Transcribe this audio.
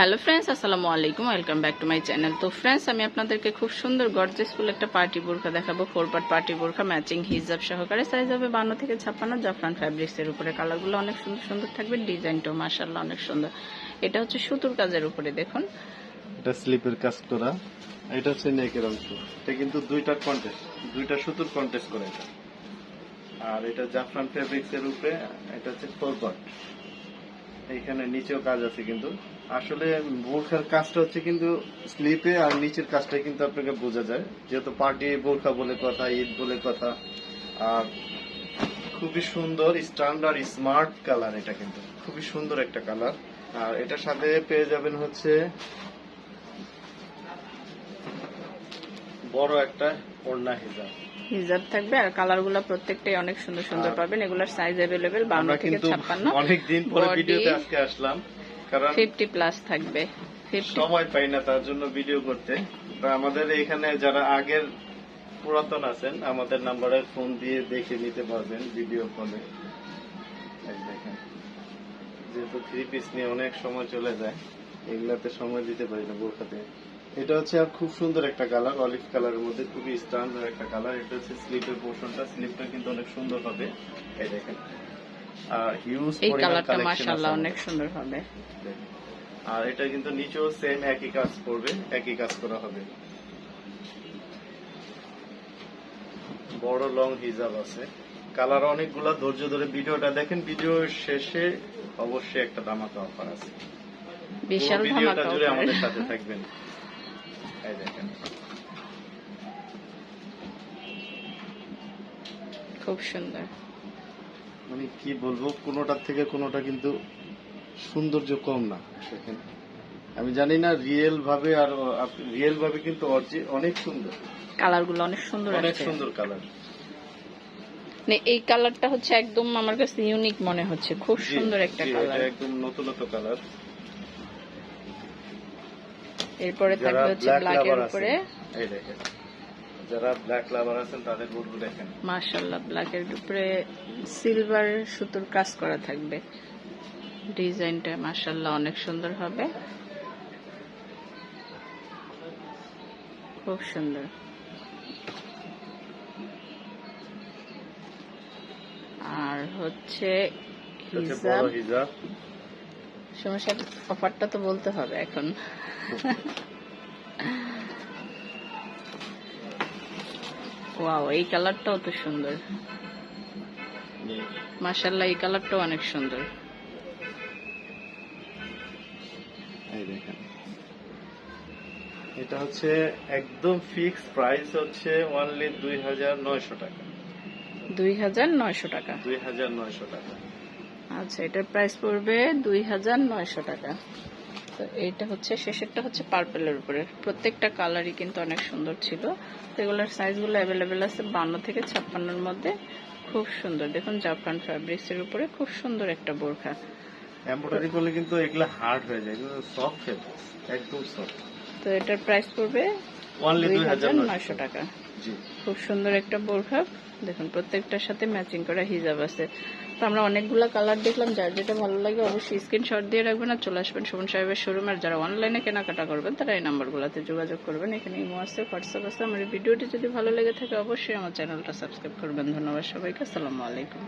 Hello friends আসসালামু আলাইকুম welcome back to my channel তো ফ্রেন্ডস আমি আপনাদেরকে খুব সুন্দর গর্জেসফুল একটা পার্টি বোরখা দেখাবো। ফোর পার্ট পার্টি বোরখা ম্যাচিং হিজাব সহকারে সাইজ হবে বান্ন থেকে ছাপ্পান্ন, জাফরান ফ্যাব্রিক্স এর উপরে। কালারগুলো অনেক সুন্দর সুন্দর থাকবে ডিজাইনটাও মাসাল্লাহ অনেক সুন্দর। এটা হচ্ছে সুতুর কাজের উপরে, দেখুন। এটা স্লিপের কাজ করা। এটা হচ্ছে নেকের অংশ। এটা কিন্তু দুইটা কন্টেস্ট দুইটা সুতোর কন্টেস্ট করে এটা। আর এটা জাফরান ফেব্রিক্স এর উপরে, এটা হচ্ছে ফোর পার্ট এইখানে নিচেও কাজ আছে কিন্তু। আসলে বোরখার কাজটা হচ্ছে কিন্তু স্লিপে আর নিচের কাজটা কিন্তু আপনাকে বোঝা যায়। যেহেতু পার্টি বোরখা বলে কথা, ঈদ বলে কথা, আর খুবই সুন্দর স্ট্যান্ডার্ড স্মার্ট কালার এটা কিন্তু। খুবই সুন্দর একটা কালার। আর এটার সাথে পেয়ে যাবেন হচ্ছে বড় একটা ওড়না হিজাব। হিজাব থাকবে আর কালারগুলো প্রত্যেকটাই অনেক সুন্দর সুন্দর পাবেন। এগুলোর সাইজ অ্যাভেলেবেল বান্ন থেকে ছাপ্পান্ন। অনেক দিন পরে ভিডিওতে আজকে আসলাম কারণ ফিফটি প্লাস থাকবে। সময় পাই না তার জন্য ভিডিও করতে। আমাদের এখানে যারা আগের পুরাতন আছেন আমাদের নাম্বারে ফোন দিয়ে দেখে নিতে পারবেন ভিডিও কলে দেখেন যেহেতু থ্রি পিস নিয়ে অনেক সময় চলে যায় এগুলাতে সময় দিতে পারি না বোরখাতে। এটা হচ্ছে আর খুব সুন্দর একটা কালার অলিভ কালারের মধ্যে খুবই স্ট্যান্ডার্ড একটা কালার। এটা হচ্ছে স্লিপের পোর্শনটা স্লিপটা কিন্তু অনেক সুন্দর হবে। এই দেখেন। আর হিউজ এই কালারটা মাসাল্লাহ অনেক সুন্দর হবে। আর এটা কিন্তু নিচেও সেম একই কাজ করবে একই কাজ করা হবে। বড় লং হিজাব আছে। কালার অনেকগুলা ধৈর্য ধরে ভিডিওটা দেখেন। ভিডিও শেষে অবশ্যই একটা ধামাকা অফার আছে। বিশাল ভিডিওটা জুড়ে আমাদের সাথে থাকবেন। এই দেখেন। খুব সুন্দর। মানে কি বলব কোনোটার থেকে কোনোটা কিন্তু সৌন্দর্য কম না দেখেন। আমি জানি না রিয়েল ভাবে আর রিয়েল ভাবে কিন্তু অনেক সুন্দর। কালারগুলো অনেক সুন্দর অনেক সুন্দর কালার। মানে এই কালারটা হচ্ছে একদম আমার কাছে ইউনিক মনে হচ্ছে। খুব সুন্দর একটা কালার। একদম নতুনত্ব কালার। এরপরে থাকবে হচ্ছে ব্ল্যাক এর উপরে। আছেন এই দেখেন যারা ব্ল্যাক লাভার আছেন তাদের বলব দেখেন। মাশাআল্লাহ ব্ল্যাক এর উপরে সিলভার সুতোর কাজ করা থাকবে। ডিজাইনটা মাশাআল্লাহ অনেক সুন্দর হবে। খুব সুন্দর। আর হচ্ছে হিজাব। সমস্যা অফারটা তো বলতে হবে এখন। ওয়াও এই কালারটাও তো সুন্দর। মাশাল্লাহ এই কালারটাও অনেক সুন্দর। এই দেখেন। এটা হচ্ছে একদম ফিক্স প্রাইস হচ্ছে অনলি দুই হাজার নয়শো টাকা। দুই হাজার নয়শো টাকা। দুই হাজার নয়শো টাকা। আচ্ছা এটার প্রাইস পড়বে দুই হাজার নয়শো টাকা। তো এইটা হচ্ছে শেষেরটা হচ্ছে পার্পেলের উপরে। প্রত্যেকটা কালারই কিন্তু অনেক সুন্দর ছিল। তো এগুলোর সাইজগুলো অ্যাভেলেবেল আছে বান্ন থেকে ছাপ্পান্নর মধ্যে। খুব সুন্দর। দেখুন জাফরান ফ্যাব্রিক্স এর উপরে খুব সুন্দর একটা বোরখা। এমব্রয়ডারি করলে কিন্তু এগুলো হার্ড হয়ে যায় এগুলো সফট একদম সফট তো এটার প্রাইস পড়বে দুই হাজার নয়শো টাকা। খুব সুন্দর একটা বোরখা। দেখুন প্রত্যেকটার সাথে ম্যাচিং করা হিজাব আছে। তো আমরা অনেকগুলো কালার দেখলাম, যার যেটা ভালো লাগে অবশ্যই স্ক্রিনশট দিয়ে রাখবেন আর চলে আসবেন সুমন সাহেবের শোরুম আর যারা অনলাইনে কেনাকাটা করবেন, তারা এই নাম্বারগুলোতে যোগাযোগ করবেন। এখানে ইমো আছে হোয়াটসঅ্যাপ আছে। আমার ভিডিওটি যদি ভালো লেগে থাকে, অবশ্যই আমার চ্যানেলটা সাবস্ক্রাইব করবেন। ধন্যবাদ সবাইকে। আসসালামু আলাইকুম।